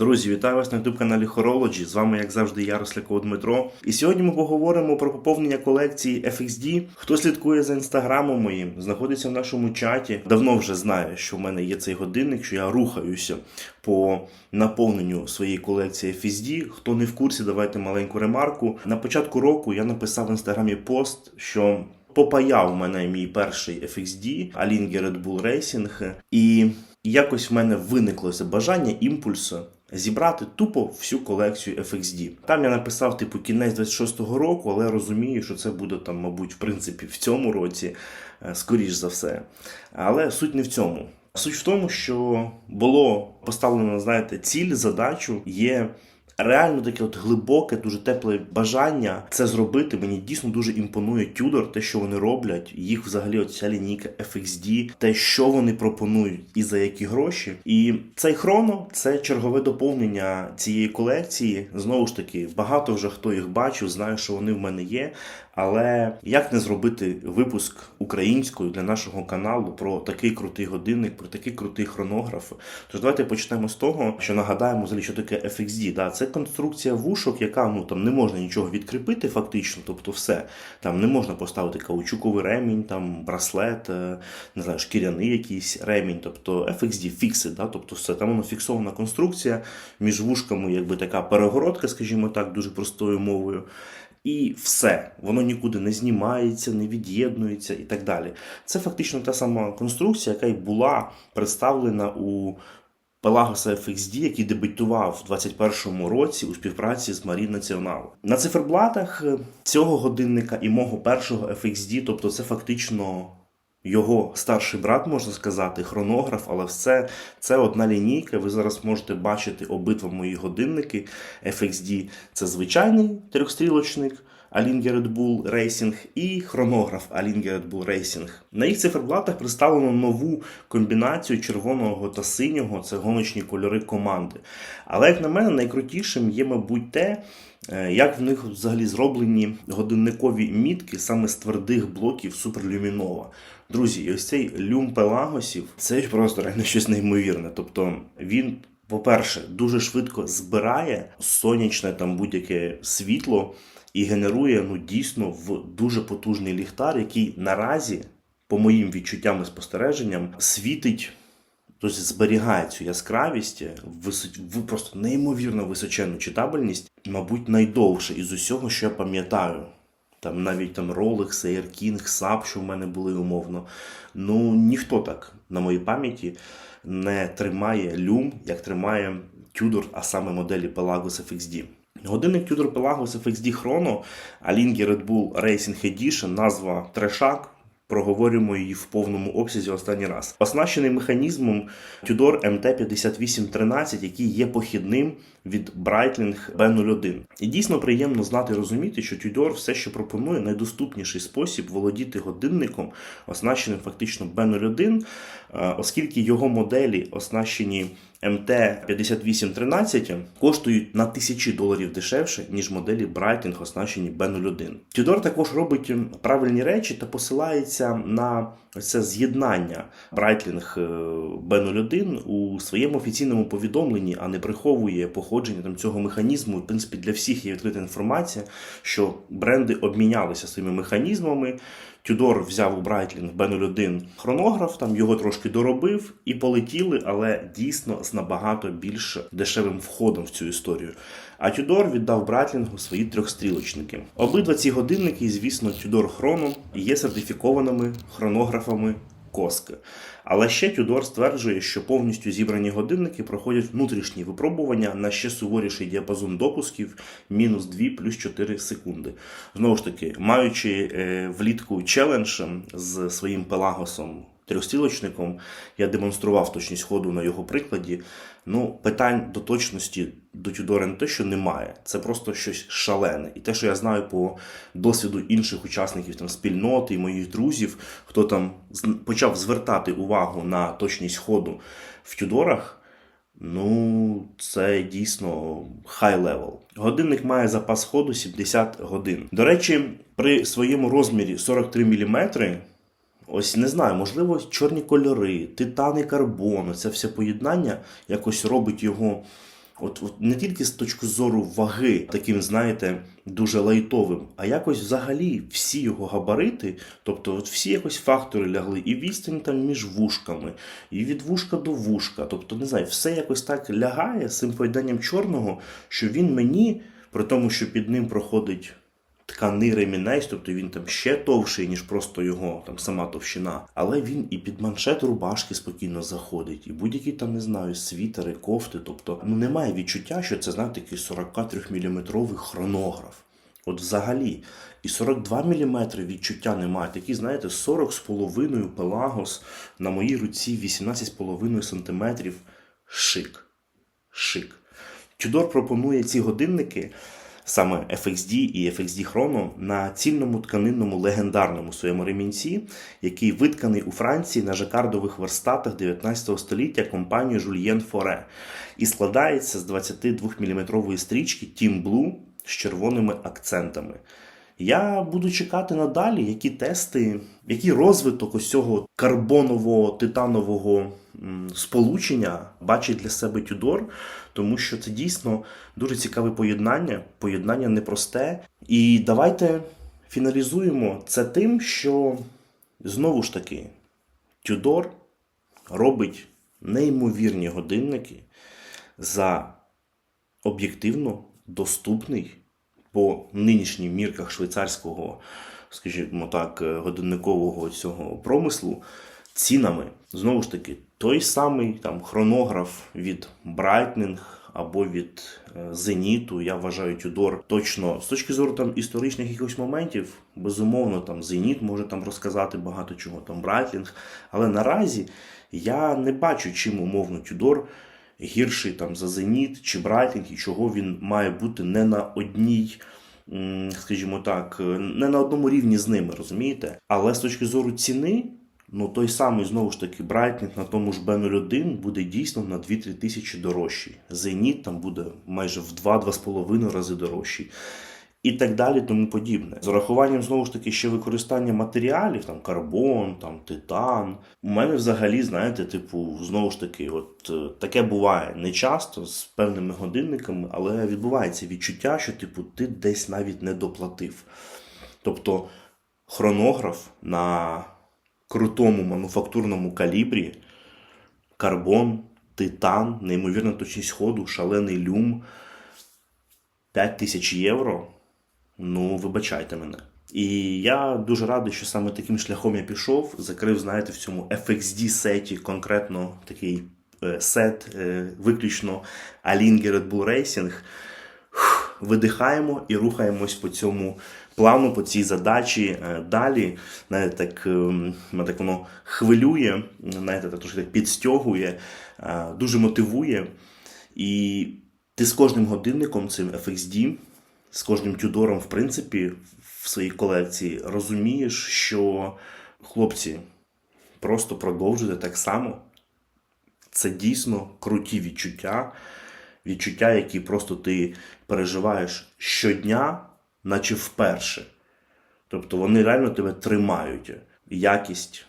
Друзі, вітаю вас на youtube каналі Horology. З вами, як завжди, я Дмитро. І сьогодні ми поговоримо про поповнення колекції FXD. Хто слідкує за інстаграмом моїм, знаходиться в нашому чаті. Давно вже знає, що в мене є цей годинник, що я рухаюся по наповненню своєї колекції FXD. Хто не в курсі, давайте маленьку ремарку. На початку року я написав в інстаграмі пост, що. Попаяв мене мій перший FXD, Alinghi Red Bull Racing, і якось в мене виникло це бажання імпульсу зібрати тупо всю колекцію FXD. Там я написав типу кінець 26-го року, але розумію, що це буде там, мабуть, в принципі, в цьому році, е, скоріш за все. Але суть не в цьому. Суть в тому, що було поставлено, знаєте, ціль, задачу є. Реально таке от глибоке, дуже тепле бажання це зробити. Мені дійсно дуже імпонує Тюдор, те, що вони роблять. Їх взагалі оця лінійка FXD, те, що вони пропонують і за які гроші. І цей хроно це чергове доповнення цієї колекції. Знову ж таки, багато вже хто їх бачив, знає, що вони в мене є. Але як не зробити випуск українською для нашого каналу про такий крутий годинник, про такий крутий хронограф? Тож давайте почнемо з того, що нагадаємо взагалі, що таке FXD. Да, це конструкція вушок, яка ну там не можна нічого відкріпити, фактично, тобто все там не можна поставити каучуковий ремінь, там браслет, е, не знаю, шкіряний якийсь ремінь, тобто FXD фікси, да, тобто все там воно фіксована конструкція між вушками, якби така перегородка, скажімо так, дуже простою мовою. І все, воно нікуди не знімається, не від'єднується і так далі. Це фактично та сама конструкція, яка й була представлена у Pelagos FXD, який дебютував у 2021 році у співпраці з Марі Націонал. На циферблатах е, цього годинника і мого першого FXD, тобто це фактично. Його старший брат, можна сказати, хронограф, але все це одна лінійка. Ви зараз можете бачити обидва мої годинники FXD. Це звичайний трьохстрілочник Alinghi Red Bull Racing і хронограф Alinghi Red Bull Racing. На їх циферблатах представлено нову комбінацію червоного та синього. Це гоночні кольори команди. Але, як на мене, найкрутішим є, мабуть, те. Е, Як в них взагалі зроблені годинникові мітки саме з твердих блоків Суперлюмінова. Друзі, ось цей люм Пелагосів це просто реально щось неймовірне. Тобто він, по-перше, дуже швидко збирає сонячне там будь-яке світло і генерує ну дійсно в дуже потужний ліхтар, який наразі, по моїм відчуттям і спостереженням, світить. Тобто зберігає цю яскравість, просто неймовірно височенну читабельність, мабуть, найдовше із усього, що я пам'ятаю. Там навіть там Rolex, Air King, SAP, що в мене були умовно. Ну ніхто так на моїй пам'яті не тримає люм, як тримає Tudor, а саме моделі Pelagos FXD. Годинник Tudor Pelagos FXD Chrono Alinghi Red Bull Racing Edition, назва Трешак. Проговорюємо її в повному обсязі останній раз. Оснащений механізмом Tudor MT5813, який є похідним від Breitling B01. І дійсно приємно знати і розуміти, що Tudor все ще пропонує найдоступніший спосіб володіти годинником, оснащеним фактично B01, е, оскільки його моделі, оснащені MT5813, коштують на тисячі доларів дешевше, ніж моделі Breitling, оснащені B01. Tudor також робить правильні речі та посилається на це з'єднання Breitling е, B01 у своєму офіційному повідомленні, а не приховує походження там цього механізму. В принципі, для всіх є відкрита інформація, що бренди обмінялися своїми механізмами. Тюдор взяв у Брайтлінг B01 хронограф, там його трошки доробив і полетіли, але дійсно з набагато більш дешевим входом в цю історію. А Тюдор віддав Братлінгу свої трьохстрілочники. Обидва ці годинники, звісно, Тюдор Хроно є сертифікованими хронографами Коски. Але ще Тюдор стверджує, що повністю зібрані годинники проходять внутрішні випробування на ще суворіший діапазон допусків мінус 2 плюс 4 секунди. Знову ж таки, маючи е, влітку челендж з своїм пелагосом трьохстрілочником, я демонстрував точність ходу на його прикладі. Ну, питань до точності до Тюдора не те, що немає, це просто щось шалене. І те, що я знаю по досвіду інших учасників там спільноти і моїх друзів, хто там почав звертати увагу на точність ходу в Тюдорах. Ну, це дійсно high level. Годинник має запас ходу 70 годин. До речі, при своєму розмірі 43 мм, ось не знаю, можливо, чорні кольори, титан і карбон, це все поєднання якось робить його От, от не тільки з точки зору ваги, таким, знаєте, дуже лайтовим, а якось взагалі всі його габарити, тобто от всі якось фактори лягли, і відстань там між вушками, і від вушка до вушка. Тобто, не знаю, все якось так лягає з цим поєднанням чорного, що він мені, при тому, що під ним проходить тканий ремінець, тобто він там ще товший, ніж просто його там сама товщина. Але він і під маншет рубашки спокійно заходить, і будь-які там, не знаю, світери, кофти. Тобто, ну немає відчуття, що це знаєте, такий 43 мм хронограф. От взагалі. І 42 мм відчуття немає. Такі, знаєте, 40,5 пелагос на моїй руці 18,5 см. Шик. Шик. Тюдор пропонує ці годинники, саме FXD і FXD Chrono, на цільному тканинному легендарному своєму ремінці, який витканий у Франції на жакардових верстатах 19 століття компанією Julien Форе і складається з 22-мм стрічки Team Blue з червоними акцентами. Я буду чекати надалі, які тести, який розвиток ось цього карбонового титанового сполучення бачить для себе Тюдор, тому що це дійсно дуже цікаве поєднання, поєднання непросте. І давайте фіналізуємо це тим, що знову ж таки Тюдор робить неймовірні годинники за об'єктивно доступний по нинішніх мірках швейцарського, скажімо так, е, годинникового цього промислу цінами. Знову ж таки, той самий там хронограф від Breitling або від е, Зеніту, я вважаю Тюдор точно з точки зору там історичних якихось моментів, безумовно, там Зеніт може там розказати багато чого, там Breitling, але наразі я не бачу, чим умовно Тюдор гірший там за Зеніт чи Брайтинг, і чого він має бути не на одній, скажімо так, е, не на одному рівні з ними, розумієте? Але з точки зору ціни, ну той самий знову ж таки Брайтінг на тому ж B01 буде дійсно на 2-3 тисячі дорожчий. Зеніт там буде майже в 2-2,5 рази дорожчий. І так далі, тому подібне. З урахуванням знову ж таки ще використання матеріалів, там карбон, там титан. У мене взагалі, знаєте, типу, знову ж таки, от е, таке буває не часто з певними годинниками, але відбувається відчуття, що типу ти десь навіть не доплатив. Тобто хронограф на крутому мануфактурному калібрі, карбон, титан, неймовірна точність ходу, шалений люм. 5 тисяч євро. Ну, вибачайте мене. І я дуже радий, що саме таким шляхом я пішов. Закрив, знаєте, в цьому FXD сеті конкретно такий е, сет, е, виключно Alinghi Red Bull Racing. Фух, Видихаємо і рухаємось по цьому плану, по цій задачі е, далі. Знаєте, так, е, мене так воно хвилює, знаєте, так трошки так підстягує, дуже мотивує. І ти з кожним годинником цим FXD, з кожним тюдором, в принципі, в своїй колекції розумієш, що хлопці просто продовжуйте так само. Це дійсно круті відчуття, відчуття, які просто ти переживаєш щодня, наче вперше. Тобто вони реально тебе тримають. Якість,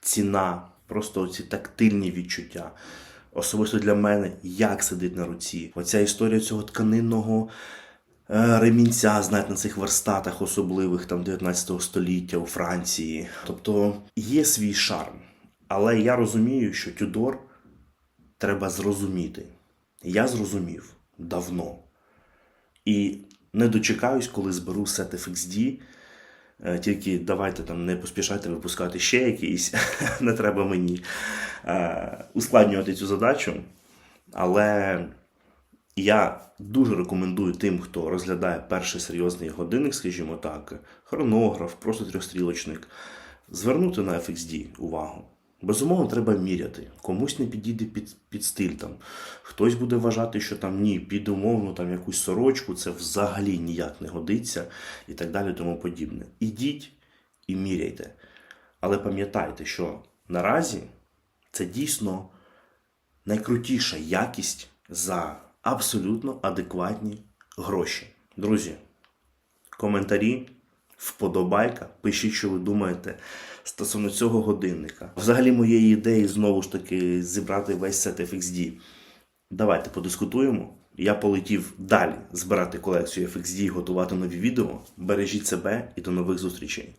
ціна, просто ці тактильні відчуття. Особисто для мене, як сидить на руці. Оця історія цього тканинного ремінця, знаєте, на цих верстатах особливих там 19 століття у Франції. Тобто є свій шарм. Але я розумію, що Тюдор треба зрозуміти. Я зрозумів давно. І не дочекаюсь, коли зберу сет FXD. Е, Тільки давайте там не поспішайте випускати ще якийсь, не треба мені е, ускладнювати цю задачу. Але я дуже рекомендую тим, хто розглядає перший серйозний годинник, скажімо так, хронограф, просто трьохстрілочник, звернути на FXD увагу. Безумовно, треба міряти. Комусь не підійде під, під стиль там. Хтось буде вважати, що там ні, під умовну там якусь сорочку, це взагалі ніяк не годиться і так далі, тому подібне. Ідіть і міряйте. Але пам'ятайте, що наразі це дійсно найкрутіша якість за абсолютно адекватні гроші. Друзі, коментарі, вподобайка, пишіть, що ви думаєте стосовно цього годинника. Взагалі, моєї ідеї знову ж таки зібрати весь сет FXD. Давайте подискутуємо. Я полетів далі збирати колекцію FXD і готувати нові відео. Бережіть себе і до нових зустрічей.